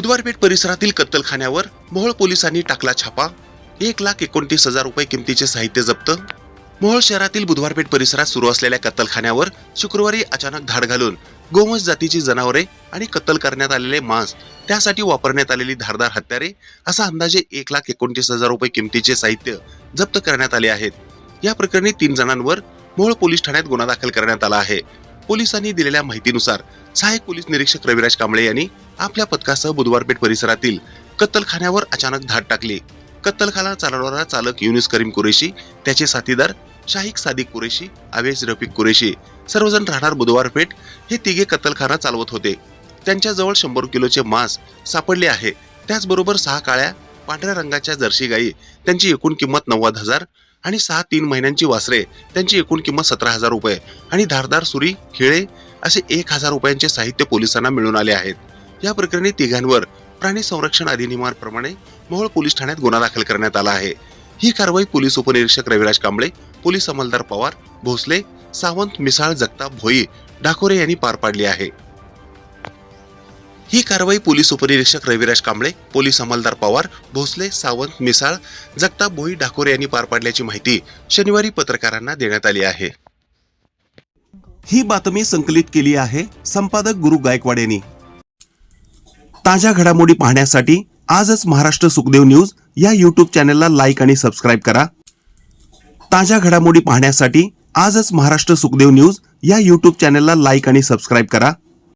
बुधवारपेठ परिसरातील कत्तलखान्यावर मोहोळ पोलिसांनी टाकला छापा. एक लाख एकोणतीस हजार रुपये किमतीचे साहित्य जप्त. मोहोळ शहरातील बुधवारपेठ परिसरात सुरू असलेल्या कत्तलखान्यावर शुक्रवारी अचानक धाड घालून गोवंश जातीची जनावरे आणि कत्तल करण्यात आलेले मांस त्यासाठी वापरण्यात आलेली धारदार हत्यारे असा अंदाजे एक लाख एकोणतीस हजार रुपये किमतीचे साहित्य जप्त करण्यात आले आहेत. या प्रकरणी तीन जणांवर मोहोळ पोलीस ठाण्यात गुन्हा दाखल करण्यात आला आहे. पोलिसांनी दिलेल्या माहितीनुसार सहाय्यक पोलीस निरीक्षक रविराज कांबळे यांनी आपल्या पथकासह बुधवारपेठ परिसरातील कत्तलखान्यावर अचानक धाड टाकली. कत्तलखाना चालवणारा चालक युनिस करीम कुरेशी त्याचे साथीदार शाहिक सादिक कुरेशी आवेश रफिक कुरेशी सर्वजण राहणार बुधवारपेठ हे तिघे कत्तलखाना चालवत होते. त्यांच्याजवळ शंभर किलोचे मांस सापडले आहे. त्याचबरोबर सहा काळ्या पांढऱ्या रंगाच्या जर्सी गायी त्यांची एकूण किंमत नव्वद हजार आणि सहा तीन महिन्यांची वासरे त्यांची एकूण किंमत सतरा हजार रुपये. आणि धारदार सुरी खिळे असे एक हजार रुपयांचे साहित्य पोलिसांना मिळून आले आहेत. या प्रकरणी तिघांवर प्राणी संरक्षण अधिनियमाप्रमाणे मोहोळ पोलीस ठाण्यात गुन्हा दाखल करण्यात आला आहे. ही कारवाई पोलीस उपनिरीक्षक रविराज कांबळे पोलीस अंमलदार पवार भोसले सावंत मिसाळ जगताप भोई डाकोरे यांनी पार पाडली आहे. ही कारवाई पोलीस उपनिरीक्षक रविराज कांबळे पोलीस अंमलदार पवार भोसले सावंत मिसाळ जगताप भोई डाकोरे यांनी पार पाडल्याची माहिती शनिवारी पत्रकारांना देण्यात आली आहे. ही बातमी संकलित केली आहे संपादक गुरु गायकवाड यांनी. ताज्या घडामोडी पाहण्यासाठी आजच महाराष्ट्र सुखदेव न्यूज या युट्यूब चॅनलला लाईक आणि सबस्क्राईब करा. ताज्या घडामोडी पाहण्यासाठी आजच महाराष्ट्र सुखदेव न्यूज या यूट्यूब चॅनलला लाईक आणि सबस्क्राईब करा.